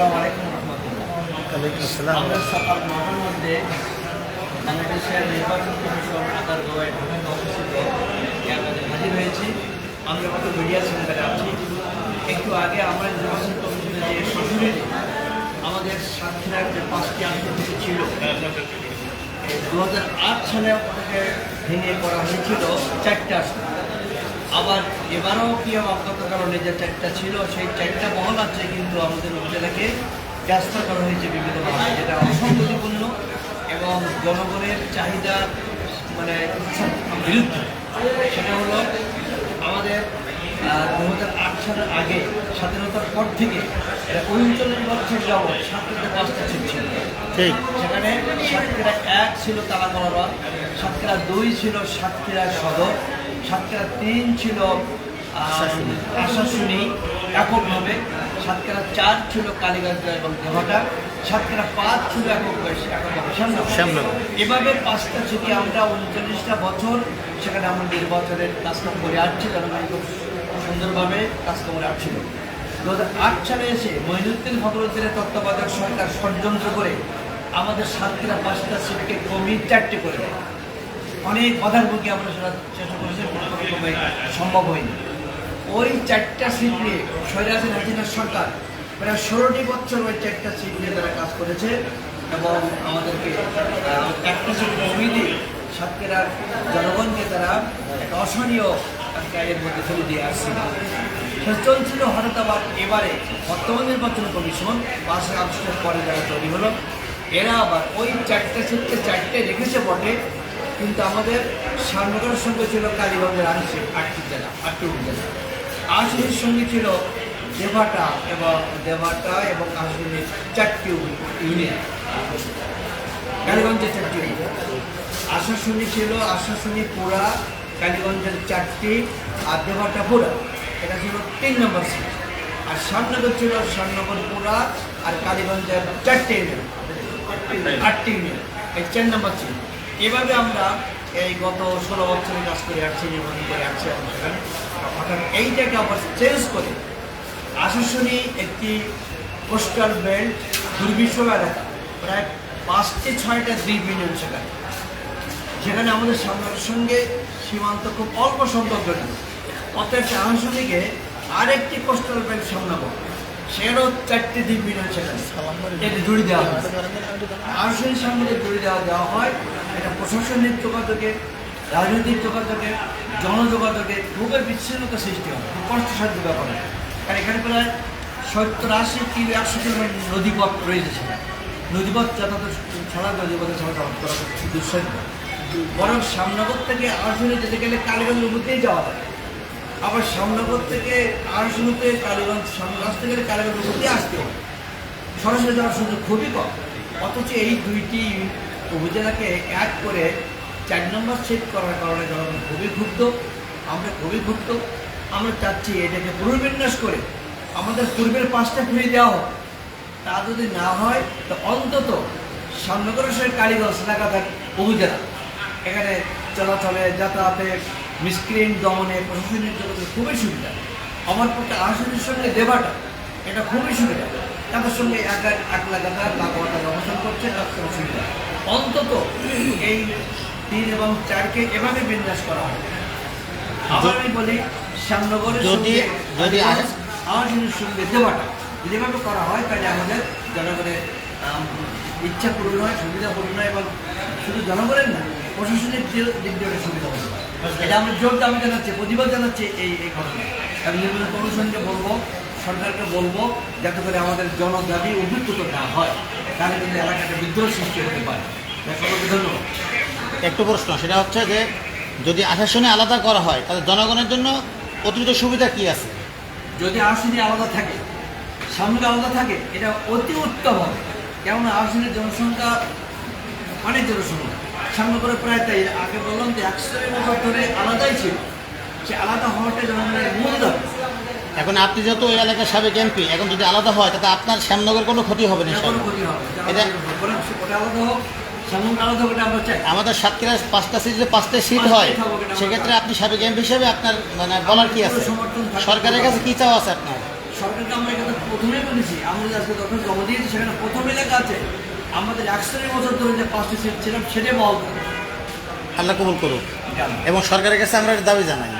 আসসালামু আলাইকুম রহমতুল্লাহ। আমরা সকাল নটার মধ্যে বাংলাদেশের নির্বাচন কমিশন আদার গোয়ায় ঢাকা অবস্থিত আমাদের হাজির হয়েছি। আমরা কত মিডিয়া সেন্টারে আছি। একটু আগে আমরা নির্বাচন কমিশনের যে সশরীরে আমাদের সাতক্ষীরার যে পাঁচটি আন্তর্জাতিক ছিল দু হাজার আট সালে ভেঙে করা হয়েছিল চারটা আসন। আবার এবারও কি অজ্ঞাত কারণে যে চারটা ছিল সেই চারটা বহল আছে কিন্তু আমাদের উপজেলাকে ব্যস্ত করা হয়েছে বিভিন্নভাবে যেটা অসংগতিপূর্ণ এবং জনগণের চাহিদা মানে বিরুদ্ধে। সেটা হলো আমাদের দু হাজার আট সালের আগে স্বাধীনতার পর থেকে এটা উনচল্লিশ বছর যাবৎ সাতটা পাঁচটা সিট ছিল। ঠিক। সেখানে সাতক্ষীরা এক ছিল তালাকলা সাতক্ষীরা দুই ছিল সাতক্ষীরা সদর। সাতক্ষীরা তিন ছিল আশাশুনি। এককভাবে সাতক্ষীরা চার ছিল কালীগঞ্জ এবং দেহটা। সাতক্ষীরা পাঁচ ছিল একক এককভাবে শ্যামনগর। এভাবে পাঁচটা থেকে আমরা উনচল্লিশটা বছর সেখানে আমরা নির্বাচনের কাজকাম করে আসছি জনগণ খুব সুন্দরভাবে কাজকাম করে আসছিল। দু হাজার আট সালে এসে মহিনুদ্দিন ফখরুদ্দিনের তত্ত্বাবধায়ক সরকার ষড়যন্ত্র করে আমাদের সাতক্ষীরা পাঁচটা সিটকে কমিয়ে চারটে করে দেয়। অনেক বাধার মুখে আমরা সেটা চেষ্টা করেছি কোনো রকমে সম্ভব হয়নি। ওই চারটা সিট নিয়ে সৈরাজের হাসিনার সরকার। প্রায় ষোলোটি বছর ওই চারটা সিট নিয়ে তারা কাজ করেছে এবং আমাদেরকে একটা সিট কমিয়ে দিয়ে সাতক্ষীরার জনগণকে তারা একটা অসহনীয় একটা মধ্যে ফেলে দিয়ে আসছে সে চলছিল হঠাৎ আবার এবারে বর্তমান নির্বাচন কমিশন পাঁচই আগস্টের পরে যারা তৈরি হলো, এরা আবার ওই চারটে সিটকে চারটে রেখেছে বটে। কিন্তু আমাদের শ্যামনগরের সঙ্গে ছিল কালীগঞ্জের আটটি আটটি জেলা, আটটি উপজেলা। আশির সঙ্গে ছিল দেভাটা এবং দেভাটা এবং আশির চারটি ইউনিয়ন। কালীগঞ্জের চারটি ইউনিয়ন। আশাশুনি ছিল আশাশুনি, পুরা, কালীগঞ্জের চারটি আর দেভাটা, পুরা। এটা ছিল তিন নম্বর সিট। আর শ্যামনগর ছিল শ্যামনগর পুরা আর কালীগঞ্জের চারটি ইউনিয়ন। আটটি ইউনিয়ন। এই চার নম্বর ছিল এভাবে আমরা এই গত ষোলো বছরে কাজ করে আসছি নির্বাচন করে আসছি অর্থাৎ এইটাকে আবার চেঞ্জ করে আশাশুনি একটি কোস্টাল বেল্ট দুর্বিষহ এলাকা প্রায় পাঁচটি ছয়টা দ্বীপ ইউনিয়ন সেখানে। সেখানে আমাদের সামনের সঙ্গে সীমান্ত খুব অল্প সংখ্যক জড়িত অতএব আহসনিকে আরেকটি কোস্টাল বেল্ট সামনাবো সেখানেও চারটি দ্বীপ ইউনিয়ন সেখানে এটি দেওয়া হয়েছে। আহসনের সঙ্গে দেওয়া দেওয়া হয়, এটা প্রশাসনিক যোগাযোগে রাজনৈতিক যোগাযোগে জনযোগাযোগে খুবই বিচ্ছিন্নতা সৃষ্টি হয় খুব কষ্টসাধ্য ব্যাপার। হয়। কারণ এখানে প্রায় সত্তর আশি কিলো একশো কিলোমিটার নদীপথ রয়েছে সেখানে নদীপথ যাতায়াত ছাড়া নদীপথে ছাড়া করা দুঃসাধ্য। বরং শ্যামনগর থেকে আরশুনে যেতে গেলে কালীগঞ্জ উপরতেই যাওয়া যায়। আবার শ্যামনগর থেকে আরশুনিতে কালীগঞ্জ শ্যামনগর আসতে গেলে কালীগঞ্জ উপরতেই আসতে হয় সরাসরি যাওয়ার সুযোগ খুবই কম। অথচ এই দুইটি উপজেলাকে এক করে চার নম্বর সেট করার কারণে জনগণ খুবই ক্ষুব্ধ। আমরা খুবই ক্ষুব্ধ। আমরা চাচ্ছি এটাকে পুনর্বিন্যাস করে আমাদের পূর্বের পাঁচটা ফিরিয়ে দেওয়া হোক। তা যদি না হয়, তো অন্তত শ্যামনগরের সঙ্গে কালীগঞ্জ এলাকার উপজেলা। এখানে চলাচলে, যাতায়াতে মিসক্রিন দমনে প্রশাসনিক জগতে খুবই সুবিধা। আমার পক্ষে আসামের সঙ্গে দেবাটা এটা খুবই সুবিধা। তাদের সঙ্গে এক এক লাখ টাকা অবস্থান করছে তার কোনো সুবিধা অন্তত এই তিন এবং চারকে এভাবে বিন্যাস করা হয়। আবার আমি বলি শ্যামনগরের যদি- সঙ্গে যদি আস- আসামের সঙ্গে দেবাটা যদি এভাবে করা হয় তাহলে আমাদের জনগণের ইচ্ছা পূরণ হয় সুবিধা পূরণ হয় এবং শুধু জনগণের না প্রশাসনের দিক দিয়ে সুবিধা হবে। এটা আমরা জোর দাবি জানাচ্ছি প্রতিবাদ জানাচ্ছি এই এই ঘটনা আমি নির্বাচন কমিশনকে বলব সরকারকে বলব যাতে করে আমাদের জনদাবি অভিজ্ঞত না হয় তাহলে কিন্তু এলাকাটা বিদ্রোহ সৃষ্টি হতে পারে। ধন্যবাদ। একটু প্রশ্ন সেটা হচ্ছে যে যদি আশাসনে আলাদা করা হয় তাহলে জনগণের জন্য অতিরিক্ত সুবিধা কি আছে? যদি আসনে আলাদা থাকে সামনে আলাদা থাকে এটা অতি উত্তম হবে। কেননা আসনের জনসংখ্যা অনেক জনসংখ্যা। সামনে করে প্রায় তাই। আগে বললাম যে একশো বছর ধরে আলাদাই ছিল। সে আলাদা হওয়াটা জনগণের মূল দাবি এখন আপনি যেহেতু ওই এলাকার সাবেক এমপি এখন যদি আলাদা হয় তাতে আপনার শ্যামনগর কোনো ক্ষতি হবে না এটা। ক্ষতি হবে এটা- আমাদের সাতক্ষীরা পাঁচটা সিট যে পাঁচটা সিট হয় সেক্ষেত্রে আপনি সাবেক এমপি হিসেবে আপনার মানে বলার কি আছে? সরকারের কাছে কি চাওয়া আছে আপনার? সরকারের তো আমরা এখানে প্রথমেই বলেছি আমরা আজকে দরখাস্ত জমা দিয়েছি সেখানে প্রথমে লেখা আছে। আমাদের একশোর বছর ধরে যে পাঁচটি সিট ছিলাম সেটাই বহাল আল্লাহ কবুল করুক। এবং সরকারের কাছে আমরা দাবি জানাই।